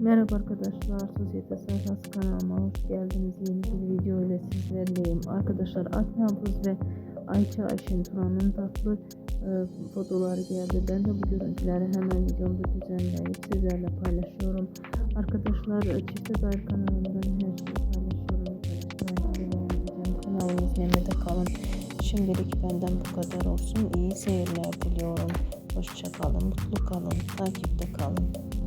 Merhaba arkadaşlar, Sosyete Sayfası kanalıma hoş geldiniz. Yeni bir video ile sizlerleyim. Arkadaşlar Aslı Hafız ve Ayça Ayşen Turan'ın tatlı e, fotoğrafları geldi. Ben de bu görüntüleri hemen videomda düzenleyip sizlerle paylaşıyorum. Arkadaşlar e, Çifte Dair kanalımdan her şeyi paylaşıyorum. Arkadaşlar devam. Kanalımı izlemede kalın. Şimdilik benden bu kadar olsun. İyi seyirler diliyorum. Hoşçakalın, mutlu kalın, takipte kalın.